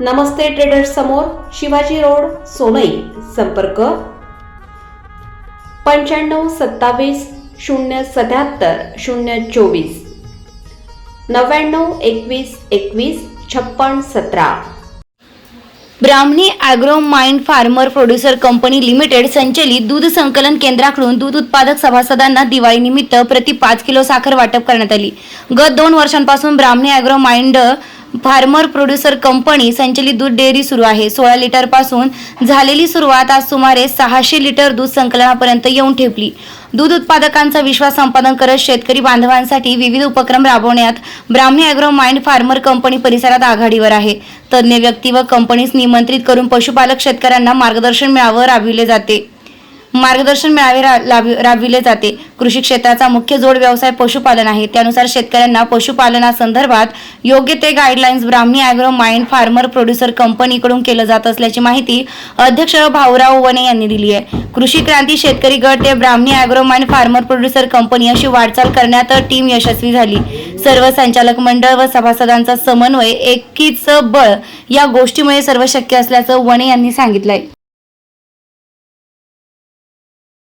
नमस्ते traders समोर Shivaji road Sonai संपर्क. पंच्याण्णव सत्तावीस शून्य सत्याहत्तर शून्य चोवीस. नव्याण्णव एकवीस एकवीस छप्पन सतरा. Brahmani agro mind farmer producer company limited संचलित दूध संकलन केंद्राकडून दूध उत्पादक सभासदांना दिवाळीनिमित्त प्रति पाच किलो साखर वाटप करण्यात आली. गत दोन वर्षांपासून Brahmani agro mind farmer producer company संचलित दूध डेअरी सुरू आहे. सोळा लिटरपासून झालेली सुरुवात आज सुमारे सहाशे लिटर दूध संकलनापर्यंत येऊन ठेपली. दूध उत्पादकांचा विश्वास संपादन करत शेतकरी बांधवांसाठी विविध उपक्रम राबवण्यात Brahmi agro mind farmer company परिसरात आघाडीवर आहे. तज्ज्ञ व्यक्ती व कंपनीस निमंत्रित करून पशुपालक शेतकऱ्यांना मार्गदर्शन मिळावं राबविले जाते. मार्गदर्शन मिळावे राबविले जाते. कृषी क्षेत्राचा मुख्य जोड व्यवसाय पशुपालन आहे. त्यानुसार शेतकऱ्यांना पशुपालनासंदर्भात योग्य ते guidelines Brahmani agro mind farmer producer कंपनीकडून केलं जात असल्याची माहिती अध्यक्ष भाऊराव वने यांनी दिली आहे. कृषी क्रांती शेतकरी गट ते Brahmani agro mind farmer producer company अशी वाटचाल करण्यात टीम यशस्वी झाली. सर्व संचालक मंडळ व सभासदांचा समन्वय एकीच बळ या गोष्टीमुळे सर्व शक्य असल्याचं वने यांनी सांगितलंय.